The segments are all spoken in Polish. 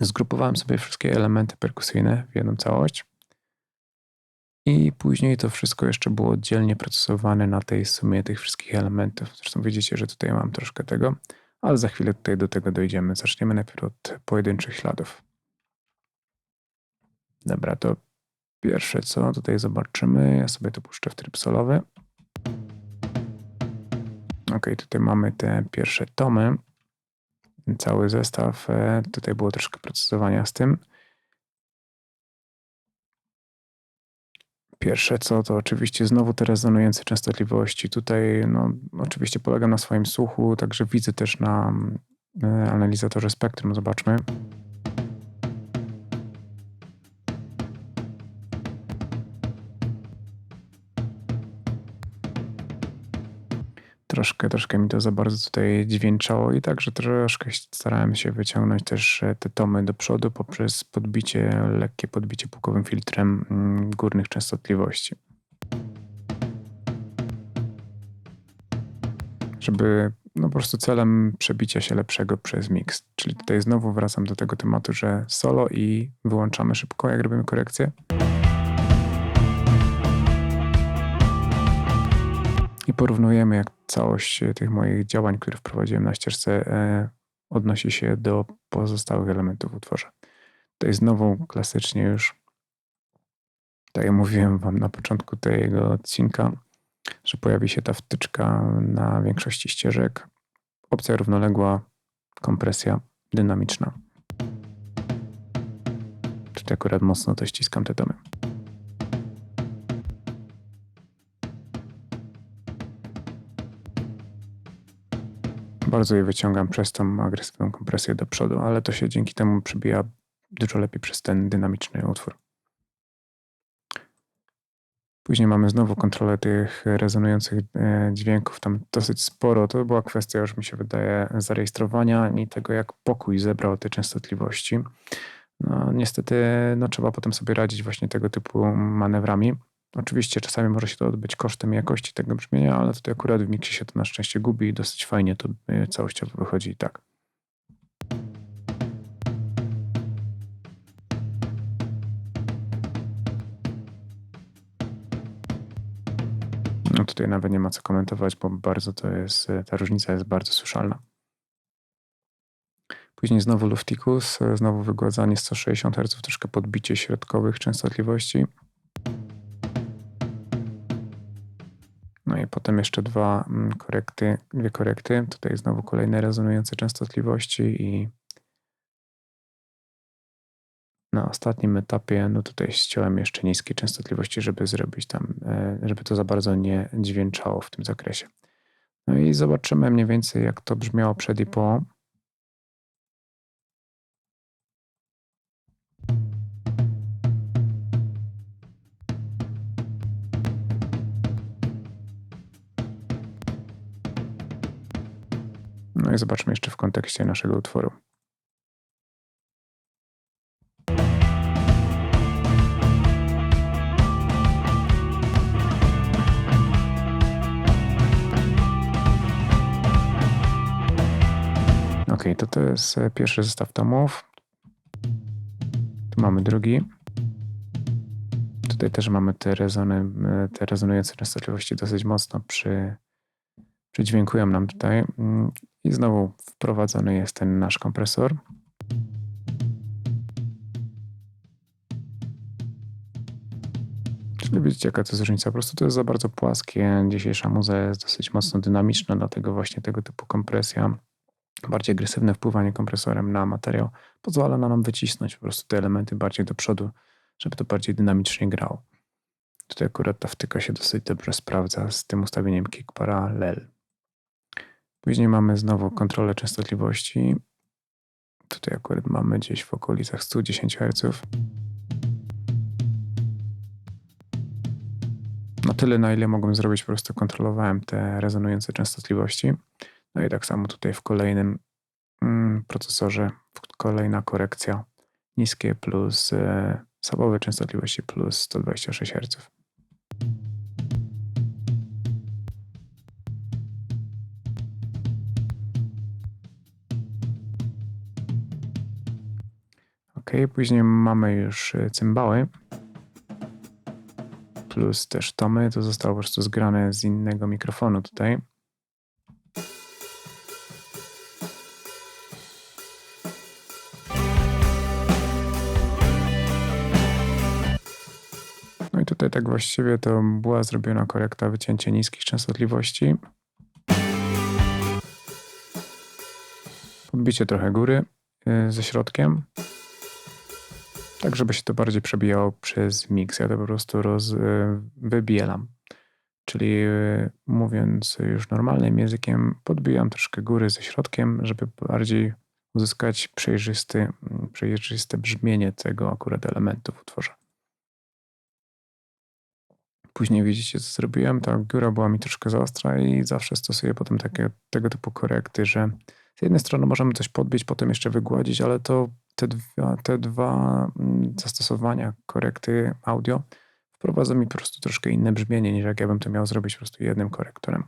Zgrupowałem sobie wszystkie elementy perkusyjne w jedną całość. I później to wszystko jeszcze było oddzielnie procesowane na tej sumie tych wszystkich elementów. Zresztą widzicie, że tutaj mam troszkę tego, ale za chwilę tutaj do tego dojdziemy. Zaczniemy najpierw od pojedynczych śladów. Dobra, to pierwsze co tutaj zobaczymy, ja sobie to puszczę w tryb solowy. Ok, tutaj mamy te pierwsze tomy. Cały zestaw. e, Tutaj było troszkę procesowania z tym. Pierwsze co to oczywiście znowu te rezonujące częstotliwości. Tutaj no, oczywiście polegam na swoim słuchu, także widzę też na e, analizatorze spektrum. Zobaczmy. Troszkę, troszkę mi to za bardzo tutaj dźwięczało i także troszkę starałem się wyciągnąć też e, te tomy do przodu poprzez podbicie, lekkie podbicie pukowym filtrem mm, górnych częstotliwości. Żeby no po prostu celem przebicia się lepszego przez mix. Czyli tutaj znowu wracam do tego tematu, że solo i wyłączamy szybko, jak robimy korekcję. Porównujemy, jak całość e, tych moich działań, które wprowadziłem na ścieżce, e, odnosi się do pozostałych elementów utworze. Tutaj znowu klasycznie już, tak jak mówiłem Wam na początku tego odcinka, że pojawi się ta wtyczka na większości ścieżek. Opcja równoległa, kompresja dynamiczna. Tutaj akurat mocno to ściskam te domy. Bardzo je wyciągam przez tą agresywną kompresję do przodu, ale to się dzięki temu przebija dużo lepiej przez ten dynamiczny utwór. Później mamy znowu kontrolę tych rezonujących e, dźwięków, tam dosyć sporo. To była kwestia, już mi się wydaje, zarejestrowania i tego, jak pokój zebrał te częstotliwości. No, niestety no, trzeba potem sobie radzić właśnie tego typu manewrami. Oczywiście czasami może się to odbyć kosztem jakości tego brzmienia, ale tutaj akurat w miksie się to na szczęście gubi i dosyć fajnie to y, całościowo wychodzi i tak. No tutaj nawet nie ma co komentować, bo bardzo to jest, y, ta różnica jest bardzo słyszalna. Później znowu Lufticus, y, znowu wygładzanie 160 Hz, troszkę podbicie środkowych częstotliwości. No i potem jeszcze dwa mm, korekty, dwie korekty. Tutaj znowu kolejne rezonujące częstotliwości i na ostatnim etapie, no tutaj ściąłem jeszcze niskie częstotliwości, żeby zrobić tam, e, żeby to za bardzo nie dźwięczało w tym zakresie. No i zobaczymy mniej więcej, jak to brzmiało przed i po. No i zobaczmy jeszcze w kontekście naszego utworu. Ok, to to jest e, pierwszy zestaw tomów. Tu mamy drugi. Tutaj też mamy te, rezony, e, te rezonujące częstotliwości dosyć mocno przy, przydźwiękują nam tutaj. I znowu wprowadzony jest ten nasz kompresor. Czyli widzicie, jaka to jest różnica. Po prostu to jest za bardzo płaskie. Dzisiejsza muza jest dosyć mocno dynamiczna, dlatego właśnie tego typu kompresja, bardziej agresywne wpływanie kompresorem na materiał pozwala nam wycisnąć po prostu te elementy bardziej do przodu, żeby to bardziej dynamicznie grało. Tutaj akurat ta wtyka się dosyć dobrze sprawdza z tym ustawieniem kick parallel. Później mamy znowu kontrolę częstotliwości. Tutaj akurat mamy gdzieś w okolicach 110 Hz. Na tyle, na ile mogłem zrobić, po prostu kontrolowałem te rezonujące częstotliwości. No i tak samo tutaj w kolejnym mm, procesorze kolejna korekcja niskie plus e, częstotliwości plus 126 Hz. Ok, później mamy już y, cymbały. Plus też tomy. To zostało po prostu zgrane z innego mikrofonu tutaj. No i tutaj tak właściwie to była zrobiona korekta, wycięcie niskich częstotliwości. Podbicie trochę góry y, ze środkiem. Tak, żeby się to bardziej przebijało przez miks. Ja to po prostu roz, y, wybielam. Czyli y, mówiąc już normalnym językiem, podbijam troszkę góry ze środkiem, żeby bardziej uzyskać przejrzysty, mm, przejrzyste brzmienie tego akurat elementu w utworze. Później widzicie, co zrobiłem. Ta góra była mi troszkę za ostra i zawsze stosuję potem takie, tego typu korekty, że z jednej strony możemy coś podbić, potem jeszcze wygładzić, ale to te dwa, te dwa mm, zastosowania korekty audio wprowadza mi po prostu troszkę inne brzmienie, niż jak ja bym to miał zrobić po prostu jednym korektorem.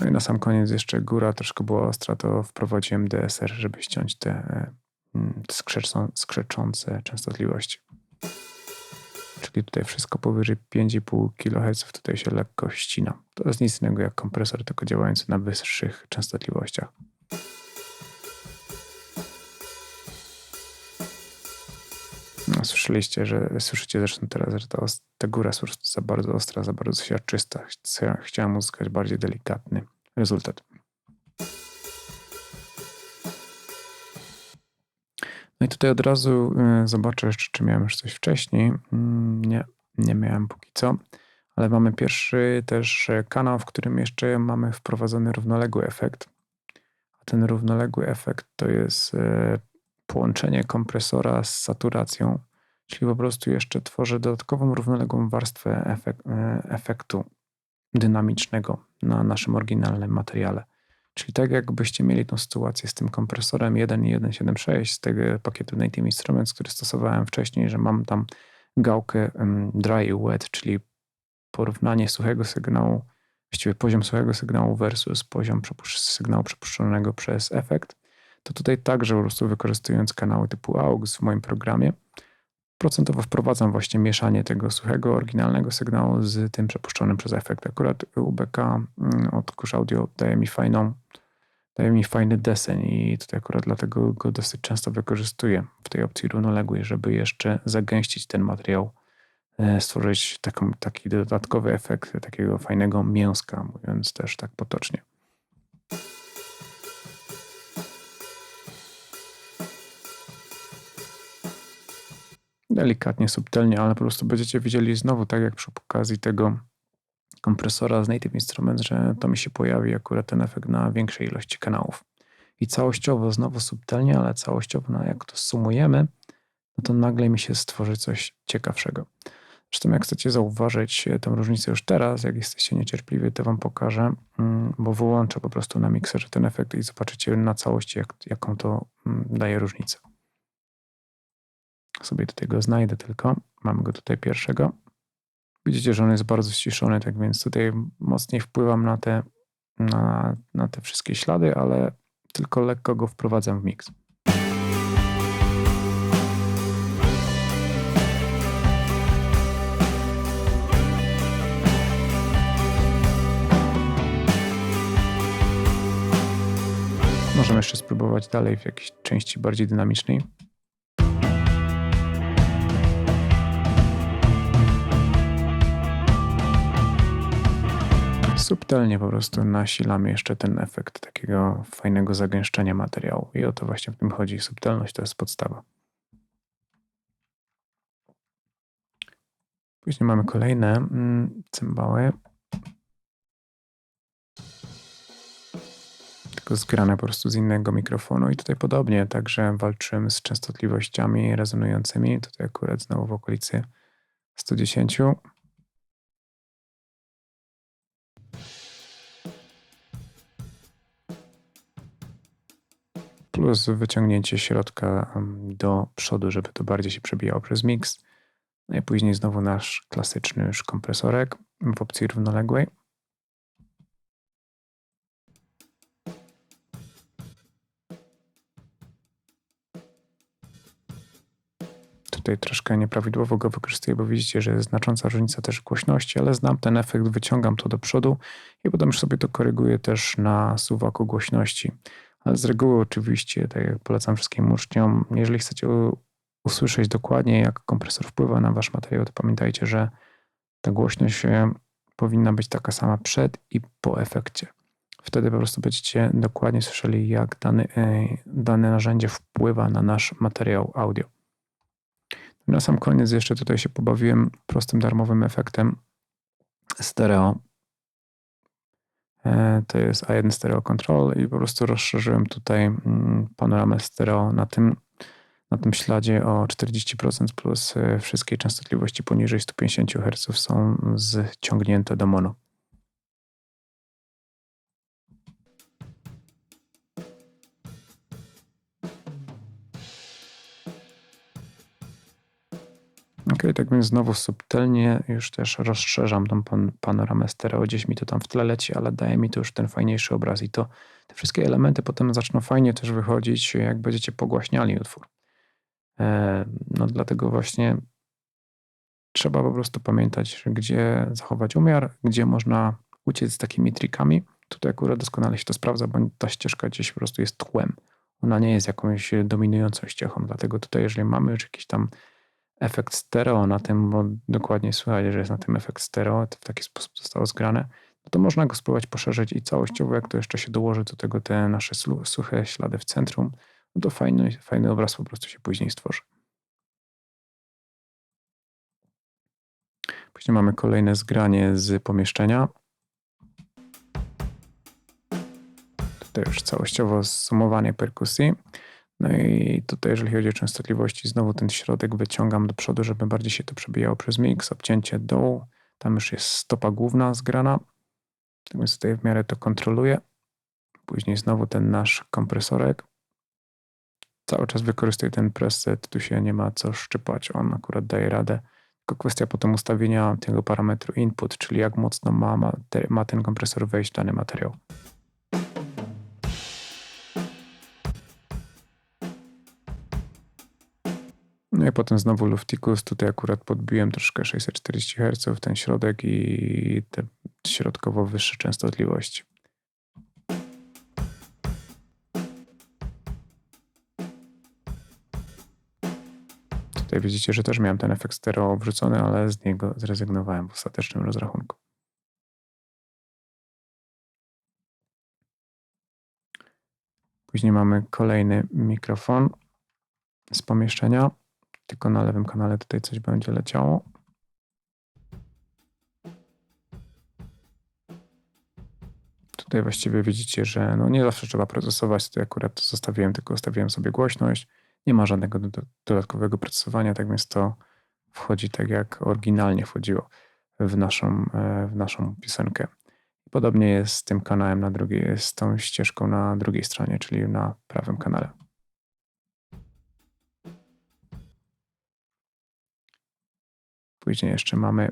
No i na sam koniec jeszcze góra troszkę była ostra, to wprowadziłem DSR, żeby ściąć te, mm, te skrzeczą, skrzeczące częstotliwości. Czyli tutaj wszystko powyżej 5,5 kHz tutaj się lekko ścina. To jest nic innego jak kompresor, tylko działający na wyższych częstotliwościach. Słyszeliście, że słyszycie zresztą teraz, że ta, ta góra jest za bardzo ostra, za bardzo siarczysta. Chciałem uzyskać bardziej delikatny rezultat. No i tutaj od razu y, zobaczę jeszcze, czy miałem już coś wcześniej. Mm, nie, nie miałem póki co, ale mamy pierwszy też kanał, w którym jeszcze mamy wprowadzony równoległy efekt. A ten równoległy efekt to jest y, połączenie kompresora z saturacją, czyli po prostu jeszcze tworzę dodatkową równoległą warstwę efek y, efektu dynamicznego na naszym oryginalnym materiale. Czyli tak jakbyście mieli tą sytuację z tym kompresorem 1.176 z tego pakietu Native Instruments, który stosowałem wcześniej, że mam tam gałkę dry i wet, czyli porównanie suchego sygnału, właściwie poziom suchego sygnału versus poziom sygnału przepuszczonego przez efekt, to tutaj także po prostu wykorzystując kanały typu AUX w moim programie, procentowo wprowadzam właśnie mieszanie tego suchego, oryginalnego sygnału z tym przepuszczonym przez efekt. Akurat UBK mm, od Kush Audio daje mi fajną, daje mi fajny deseń i tutaj akurat dlatego go dosyć często wykorzystuję w tej opcji równoległej, żeby jeszcze zagęścić ten materiał, e, stworzyć taką, taki dodatkowy efekt takiego fajnego mięska, mówiąc też tak potocznie. Delikatnie, subtelnie, ale po prostu będziecie widzieli znowu, tak jak przy okazji tego kompresora z Native Instruments, że to mi się pojawi akurat ten efekt na większej ilości kanałów. I całościowo, znowu subtelnie, ale całościowo, no jak to sumujemy, no to nagle mi się stworzy coś ciekawszego. Zresztą jak chcecie zauważyć tę różnicę już teraz, jak jesteście niecierpliwi, to wam pokażę, mm, bo wyłączę po prostu na mikserze ten efekt i zobaczycie na całości, jak, jaką to mm, daje różnicę sobie tutaj go znajdę tylko. Mamy go tutaj pierwszego. Widzicie, że on jest bardzo ściszony, tak więc tutaj mocniej wpływam na te, na, na te wszystkie ślady, ale tylko lekko go wprowadzam w miks. Możemy jeszcze spróbować dalej w jakiejś części bardziej dynamicznej. Subtelnie po prostu nasilamy jeszcze ten efekt takiego fajnego zagęszczenia materiału. I o to właśnie w tym chodzi. Subtelność to jest podstawa. Później mamy kolejne mm, cymbały. Tylko zgrane po prostu z innego mikrofonu. I tutaj podobnie, także walczymy z częstotliwościami rezonującymi. Tutaj akurat znowu w okolicy 110. plus wyciągnięcie środka do przodu, żeby to bardziej się przebijało przez mix. No i później znowu nasz klasyczny już kompresorek w opcji równoległej. tutaj troszkę nieprawidłowo go wykorzystuję, bo widzicie, że jest znacząca różnica też głośności, ale znam ten efekt, wyciągam to do przodu i potem już sobie to koryguję też na suwaku głośności. Ale z reguły oczywiście, tak jak polecam wszystkim uczniom, jeżeli chcecie usłyszeć dokładnie, jak kompresor wpływa na wasz materiał, to pamiętajcie, że ta głośność e, powinna być taka sama przed i po efekcie. Wtedy po prostu będziecie dokładnie słyszeli, jak dany, e, dane narzędzie wpływa na nasz materiał audio. Na sam koniec jeszcze tutaj się pobawiłem prostym darmowym efektem stereo. E, to jest A1 Stereo Control i po prostu rozszerzyłem tutaj mm, panoramę stereo na tym, na tym śladzie o 40% plus e, wszystkie częstotliwości poniżej 150 Hz są zciągnięte do mono. Ok, tak więc znowu subtelnie już też rozszerzam tą pan, panoramę stereo. Gdzieś mi to tam w tle leci, ale daje mi to już ten fajniejszy obraz i to te wszystkie elementy potem zaczną fajnie też wychodzić, jak będziecie pogłaśniali utwór. E, no dlatego właśnie trzeba po prostu pamiętać, gdzie zachować umiar, gdzie można uciec z takimi trikami. Tutaj akurat doskonale się to sprawdza, bo ta ścieżka gdzieś po prostu jest tłem. Ona nie jest jakąś dominującą ścieżką, dlatego tutaj jeżeli mamy już jakiś tam efekt stereo na tym, bo dokładnie słychać, że jest na tym efekt stereo, to w taki sposób zostało zgrane, no to można go spróbować poszerzyć i całościowo, jak to jeszcze się dołoży do tego te nasze suche ślady w centrum, no to fajny, fajny obraz po prostu się później stworzy. Później mamy kolejne zgranie z pomieszczenia. Tutaj już całościowo zsumowanie perkusji. No i tutaj, jeżeli chodzi o częstotliwości, znowu ten środek wyciągam do przodu, żeby bardziej się to przebijało przez mix. Obcięcie dołu, tam już jest stopa główna zgrana. Więc tutaj w miarę to kontroluję. Później znowu ten nasz kompresorek. Cały czas wykorzystuję ten preset, tu się nie ma co szczypać, on akurat daje radę. Tylko kwestia potem ustawienia tego parametru input, czyli jak mocno ma, ma, ma ten kompresor wejść w dany materiał. No i potem znowu Luftikus. Tutaj akurat podbiłem troszkę 640 Hz ten środek i te środkowo wyższe częstotliwości. Tutaj widzicie, że też miałem ten efekt stereo wrzucony, ale z niego zrezygnowałem w ostatecznym rozrachunku. Później mamy kolejny mikrofon z pomieszczenia tylko na lewym kanale tutaj coś będzie leciało. Tutaj właściwie widzicie, że no nie zawsze trzeba procesować. Tutaj akurat zostawiłem, tylko ustawiłem sobie głośność. Nie ma żadnego dodatkowego procesowania, tak więc to wchodzi tak jak oryginalnie wchodziło w naszą, e, w naszą piosenkę. Podobnie jest z tym kanałem na drugiej, z tą ścieżką na drugiej stronie, czyli na prawym kanale. Później jeszcze mamy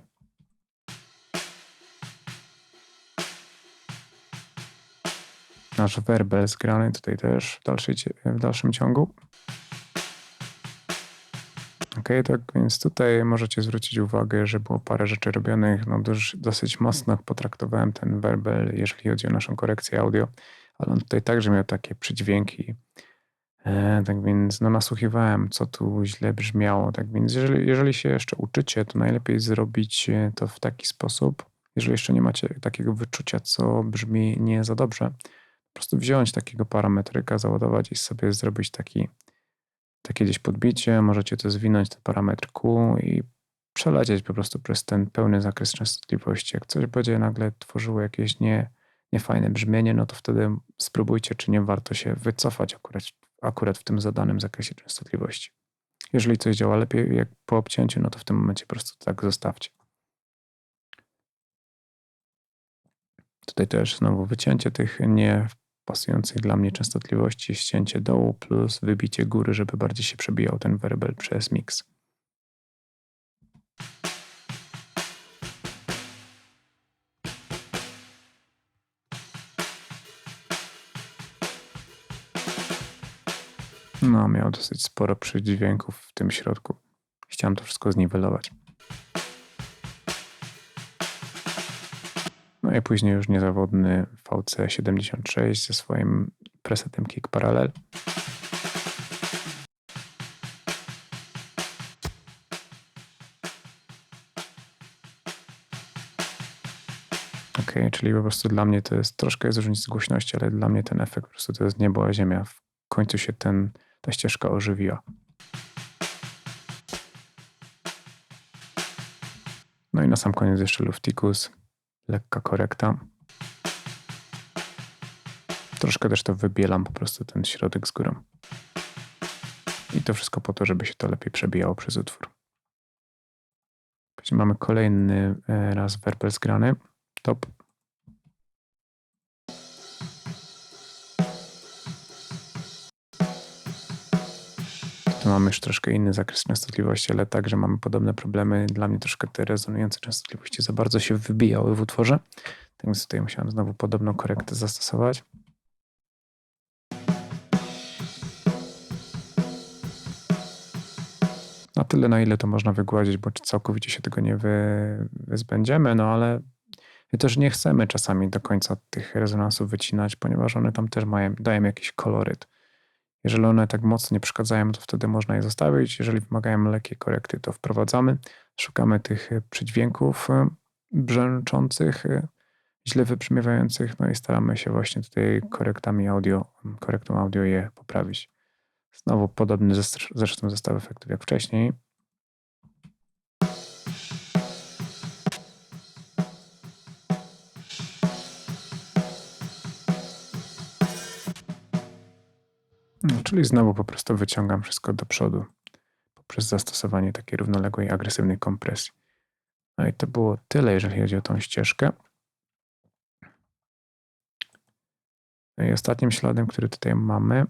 nasz werbel zgrany tutaj też w, dalszej, w dalszym ciągu. Ok, tak więc tutaj możecie zwrócić uwagę, że było parę rzeczy robionych. No dosyć mocno potraktowałem ten werbel, jeżeli chodzi o naszą korekcję audio, ale on tutaj także miał takie przydźwięki tak więc no, nasłuchiwałem, co tu źle brzmiało. Tak więc jeżeli, jeżeli się jeszcze uczycie, to najlepiej zrobić e, to w taki sposób, jeżeli jeszcze nie macie takiego wyczucia, co brzmi nie za dobrze, po prostu wziąć takiego parametryka, załadować i sobie zrobić taki, takie gdzieś podbicie. Możecie to zwinąć, ten parametr Q i przelecieć po prostu przez ten pełny zakres częstotliwości. Jak coś będzie nagle tworzyło jakieś nie, niefajne brzmienie, no to wtedy spróbujcie, czy nie warto się wycofać akurat akurat w tym zadanym zakresie częstotliwości. Jeżeli coś działa lepiej jak po obcięciu, no to w tym momencie po prostu tak zostawcie. Tutaj też znowu wycięcie tych nie pasujących dla mnie częstotliwości, ścięcie dołu plus wybicie góry, żeby bardziej się przebijał ten werbel przez mix. No, dosyć sporo przydźwięków w tym środku. Chciałem to wszystko zniwelować. No i później już niezawodny VC76 ze swoim presetem Kick Parallel. Ok, czyli po prostu dla mnie to jest troszkę jest różnica głośności, ale dla mnie ten efekt po prostu to jest niebo a ziemia. W końcu się ten, ta ścieżka ożywiła. No i na sam koniec jeszcze Luftikus, lekka korekta. Troszkę też to wybielam po prostu ten środek z górą. I to wszystko po to, żeby się to lepiej przebijało przez utwór. Mamy kolejny e, raz werbel zgrany. Top. Mamy już troszkę inny zakres częstotliwości, ale także mamy podobne problemy. Dla mnie troszkę te rezonujące częstotliwości za bardzo się wybijały w utworze. Tak więc tutaj musiałem znowu podobną korektę zastosować. Na tyle, na ile to można wygładzić, bo całkowicie się tego nie wy, wyzbędziemy, no ale my też nie chcemy czasami do końca tych rezonansów wycinać, ponieważ one tam też mają, dają jakiś koloryt. Jeżeli one tak mocno nie przeszkadzają, to wtedy można je zostawić. Jeżeli wymagają lekkiej korekty, to wprowadzamy. Szukamy tych przydźwięków brzęczących, źle wybrzmiewających, no i staramy się właśnie tutaj korektami audio, korektą audio je poprawić. Znowu podobny zresztą zestaw efektów jak wcześniej. No, czyli znowu po prostu wyciągam wszystko do przodu poprzez zastosowanie takiej równoległej, agresywnej kompresji. No i to było tyle, jeżeli chodzi o tą ścieżkę. No i ostatnim śladem, który tutaj mamy,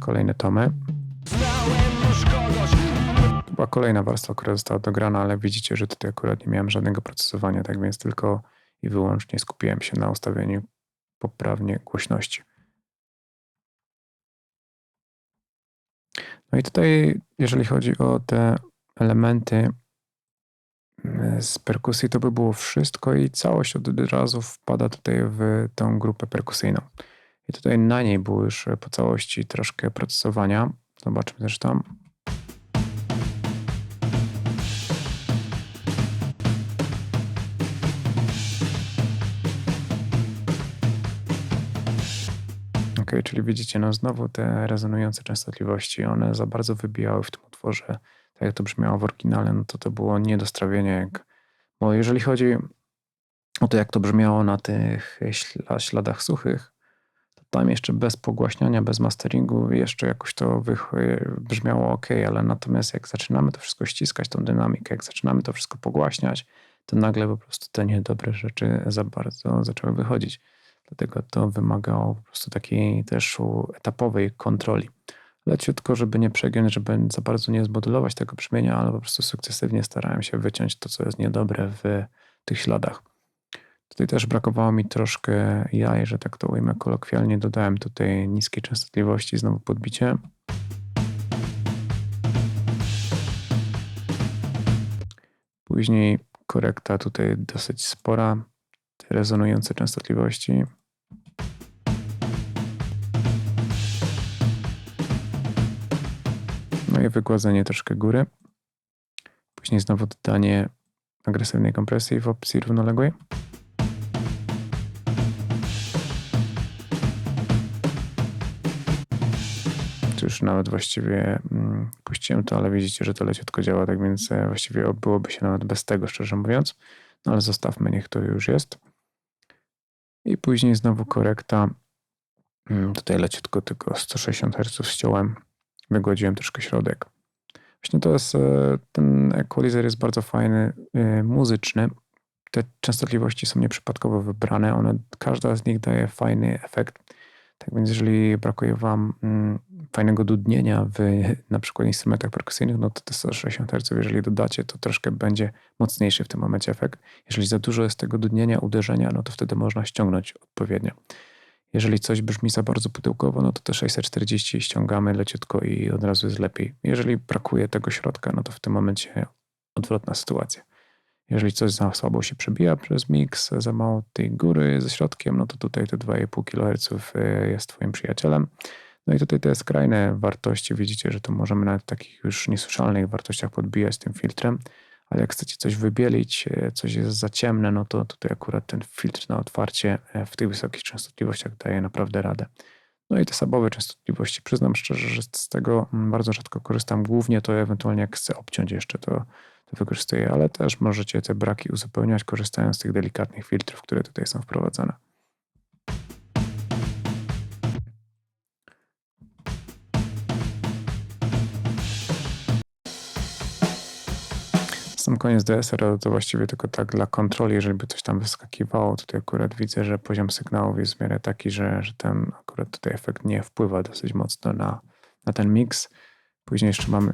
kolejne tomy. To była kolejna warstwa, która została dograna, ale widzicie, że tutaj akurat nie miałem żadnego procesowania, tak więc tylko i wyłącznie skupiłem się na ustawieniu poprawnie głośności. No i tutaj, jeżeli chodzi o te elementy mm, z perkusji, to by było wszystko i całość od razu wpada tutaj w tą grupę perkusyjną. I tutaj na niej było już po całości troszkę procesowania. Zobaczmy zresztą. Czyli widzicie, no znowu te rezonujące częstotliwości, one za bardzo wybijały w tym utworze, tak jak to brzmiało w oryginale, no to to było nie do strawienia, jak, bo jeżeli chodzi o to, jak to brzmiało na tych śladach suchych, tam jeszcze bez pogłaśniania, bez masteringu jeszcze jakoś to brzmiało ok, ale natomiast jak zaczynamy to wszystko ściskać, tą dynamikę, jak zaczynamy to wszystko pogłaśniać, to nagle po prostu te niedobre rzeczy za bardzo zaczęły wychodzić. Dlatego to wymagało po prostu takiej też etapowej kontroli. Leciutko, żeby nie przegiąć, żeby za bardzo nie zmodulować tego brzmienia, ale po prostu sukcesywnie starałem się wyciąć to, co jest niedobre w tych śladach. Tutaj też brakowało mi troszkę jaj, że tak to ujmę kolokwialnie. Dodałem tutaj niskiej częstotliwości, znowu podbicie. Później korekta tutaj dosyć spora, te rezonujące częstotliwości. No i wygładzenie troszkę góry. Później znowu dodanie agresywnej kompresji w opcji równoległej. już nawet właściwie mm, puściłem to, ale widzicie, że to leciutko działa, tak więc e, właściwie byłoby się nawet bez tego, szczerze mówiąc. Ale zostawmy, niech to już jest. I później znowu korekta. Mm, tutaj leciutko tylko 160 Hz ściąłem. Wygładziłem troszkę środek. Właśnie to jest, e, ten equalizer jest bardzo fajny, e, muzyczny. Te częstotliwości są nieprzypadkowo wybrane. One, każda z nich daje fajny efekt. Tak więc jeżeli brakuje Wam mm, fajnego dudnienia w na przykład instrumentach perkusyjnych, no to te 160 Hz, jeżeli dodacie, to troszkę będzie mocniejszy w tym momencie efekt. Jeżeli za dużo jest tego dudnienia, uderzenia, no to wtedy można ściągnąć odpowiednio. Jeżeli coś brzmi za bardzo pudełkowo, no to te 640 ściągamy leciutko i od razu jest lepiej. Jeżeli brakuje tego środka, no to w tym momencie odwrotna sytuacja. Jeżeli coś za słabo się przebija przez miks, za mało tej góry ze środkiem, no to tutaj te 2,5 kHz y, jest Twoim przyjacielem. No i tutaj te skrajne wartości, widzicie, że to możemy nawet w takich już niesłyszalnych wartościach podbijać tym filtrem, ale jak chcecie coś wybielić, y, coś jest za ciemne, no to tutaj akurat ten filtr na otwarcie y, w tych wysokich częstotliwościach daje naprawdę radę. No i te sabowe częstotliwości, przyznam szczerze, że z tego mm, bardzo rzadko korzystam, głównie to ewentualnie jak chcę obciąć jeszcze to to wykorzystuję, ale też możecie te braki uzupełniać korzystając z tych delikatnych filtrów, które tutaj są wprowadzone. Sam koniec DSR to właściwie tylko tak dla kontroli, jeżeli by coś tam wyskakiwało. Tutaj akurat widzę, że poziom sygnałów jest w miarę taki, że, że ten akurat tutaj efekt nie wpływa dosyć mocno na, na ten miks. Później jeszcze mamy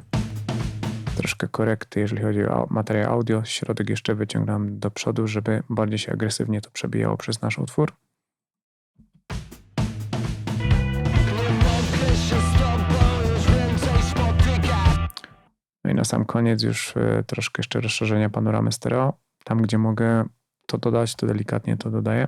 troszkę korekty, jeżeli chodzi o materiał audio. Środek jeszcze wyciągam do przodu, żeby bardziej się agresywnie to przebijało przez nasz utwór. No i na sam koniec już e, troszkę jeszcze rozszerzenia panoramy stereo. Tam, gdzie mogę to dodać, to delikatnie to dodaję.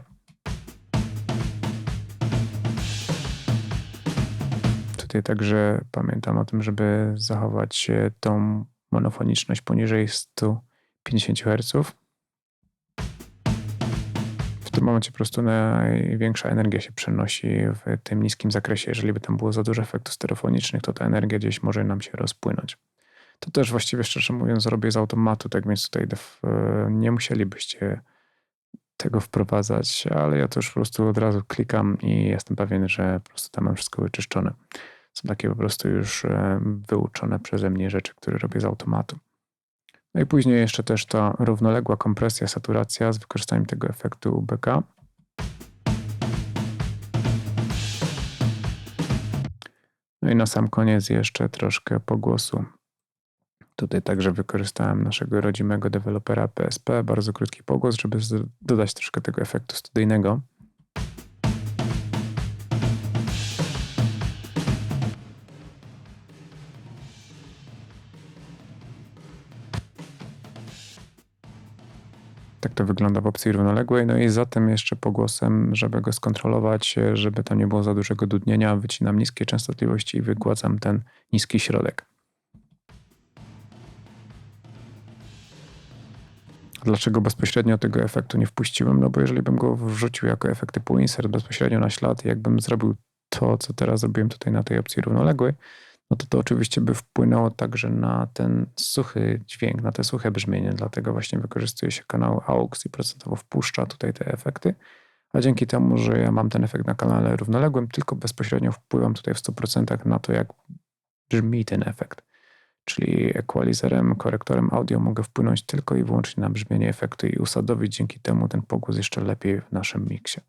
Tutaj także pamiętam o tym, żeby zachować tą monofoniczność poniżej 150 Hz. W tym momencie po prostu największa energia się przenosi w tym niskim zakresie. Jeżeli by tam było za dużo efektów stereofonicznych, to ta energia gdzieś może nam się rozpłynąć. To też właściwie szczerze mówiąc robię z automatu, tak więc tutaj nie musielibyście tego wprowadzać, ale ja to już po prostu od razu klikam i jestem pewien, że po prostu tam mam wszystko wyczyszczone. Są takie po prostu już e, wyuczone przeze mnie rzeczy, które robię z automatu. No i później jeszcze też ta równoległa kompresja, saturacja z wykorzystaniem tego efektu UBK. No i na sam koniec jeszcze troszkę pogłosu. Tutaj także wykorzystałem naszego rodzimego dewelopera PSP, bardzo krótki pogłos, żeby dodać troszkę tego efektu studyjnego. To wygląda w opcji równoległej. No i zatem jeszcze pogłosem, żeby go skontrolować, żeby tam nie było za dużego dudnienia, wycinam niskie częstotliwości i wygładzam ten niski środek. Dlaczego bezpośrednio tego efektu nie wpuściłem? No bo jeżeli bym go wrzucił jako efekt typu insert bezpośrednio na ślad, jakbym zrobił to, co teraz zrobiłem tutaj na tej opcji równoległej, no to to oczywiście by wpłynęło także na ten suchy dźwięk, na te suche brzmienie, dlatego właśnie wykorzystuje się kanał AUX i procentowo wpuszcza tutaj te efekty, a dzięki temu, że ja mam ten efekt na kanale równoległym, tylko bezpośrednio wpływam tutaj w 100% na to, jak brzmi ten efekt. Czyli equalizerem, korektorem audio mogę wpłynąć tylko i wyłącznie na brzmienie efektu i usadowić dzięki temu ten pogłos jeszcze lepiej w naszym miksie.